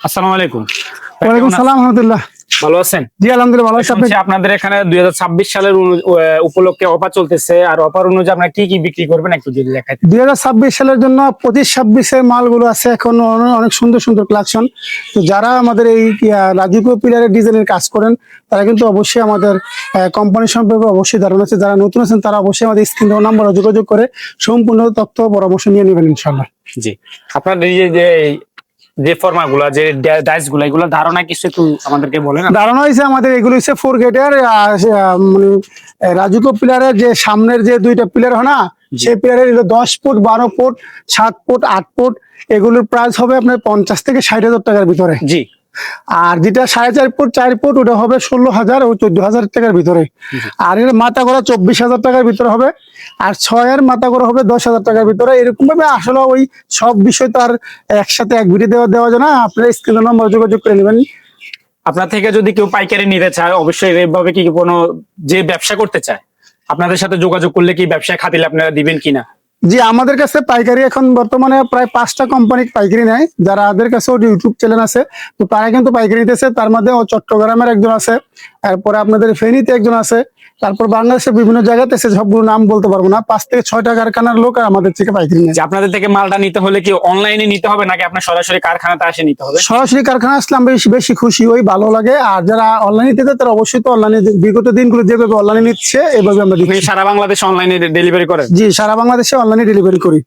আসসালামু আলাইকুম। ওয়ালাইকুম সালাম আলহামদুলিল্লাহ। ভালো আছেন? জি আলহামদুলিল্লাহ ভালো আছি। আপনাদের এখানে দুই সালের উপলক্ষে অফার চলতেছে আর অফার অনুযায়ী আপনারা কি কি বিক্রি করবেন একটু যদি দেখাইতে দুই হাজার ছাব্বিশ সালের জন্য পঁচিশ ছাব্বিশের মালগুলো আছে এখন অনেক সুন্দর সুন্দর কালেকশন তো যারা আমাদের এই রাজকীয় পিলারের ডিজাইনের কাজ করেন তারা কিন্তু অবশ্যই আমাদের কোম্পানি সম্পর্কে অবশ্যই ধারণা আছে। যারা নতুন আছেন তারা অবশ্যই আমাদের স্ক্রিন নাম্বারে যোগাযোগ করে সম্পূর্ণ তথ্য পরামর্শ নিয়ে নেবেন ইনশাল্লাহ জি। আপনার এই যে- যে যে ফর্মা গুলা যে ডাইসগুলা এগুলো ধারণা কিছু একটু আমাদেরকে বলেন ধারণা হয়েছে আমাদের এগুলো হচ্ছে ফোর গেটের মানে রাজুকো পিলারের যে সামনের যে দুইটা পিলার হয় না সেই পিলারের দশ ফুট বারো ফুট সাত ফুট আট ফুট এগুলোর প্রাইস হবে আপনার পঞ্চাশ থেকে ষাট হাজার টাকার ভিতরে। জি। আর যেটা সাড়ে চার ফুট চার ফুট, ওটা হবে ষোলো হাজার ও চোদ্দ হাজার টাকার ভিতরে। আর এর মাথা করা চব্বিশ হাজার টাকার ভিতরে হবে। আর ছয়ের মাথা করা হবে দশ হাজার টাকার ভিতরে। এরকম ভাবে আসলে ওই সব বিষয় তো আর একসাথে এক ভিডিও দেওয়া দেওয়া যায় না। আপনার স্ক্রিন নম্বর যোগাযোগ করে নেবেন। আপনার থেকে যদি কেউ পাইকারি নিতে চায়, অবশ্যই এভাবে কি কোনো যে ব্যবসা করতে চায়, আপনাদের সাথে যোগাযোগ করলে কি ব্যবসায় খাতিলে আপনারা দিবেন কিনা? জি আমাদের কাছে পাইকারি এখন বর্তমানে প্রায় পাঁচটা কোম্পানি পাইকারি নেয়। যারা আমাদের কাছে ইউটিউব চ্যানেল আছে তো তারা কিন্তু পাইকারি নিতেছে। তার মধ্যে ও চট্টগ্রামের একজন আছে তারপরে আপনাদের ফেনীতে একজন আছে তারপর বাংলাদেশের বিভিন্ন জায়গাতে আছে সবগুলো নাম বলতে পারব না। পাঁচ থেকে ছয়টা কারখানার লোক আর আমাদের থেকে পাইকারি নেয়। আপনাদের থেকে মালটা নিতে হলে কি অনলাইনে নিতে হবে নাকি আপনার সরাসরি কারখানাতে আসে নিতে হবে? সরাসরি কারখানা আসলাম বেশি বেশি খুশি ওই ভালো লাগে। আর যারা অনলাইনে নিতে তারা অবশ্যই তো অনলাইনে বিগত দিনগুলো যেভাবে অনলাইনে নিচ্ছে এভাবে আমরা আপনি সারা বাংলাদেশ অনলাইনে ডেলিভারি করে জি সারা বাংলাদেশে অনলাইনে ডেলিভারি করি।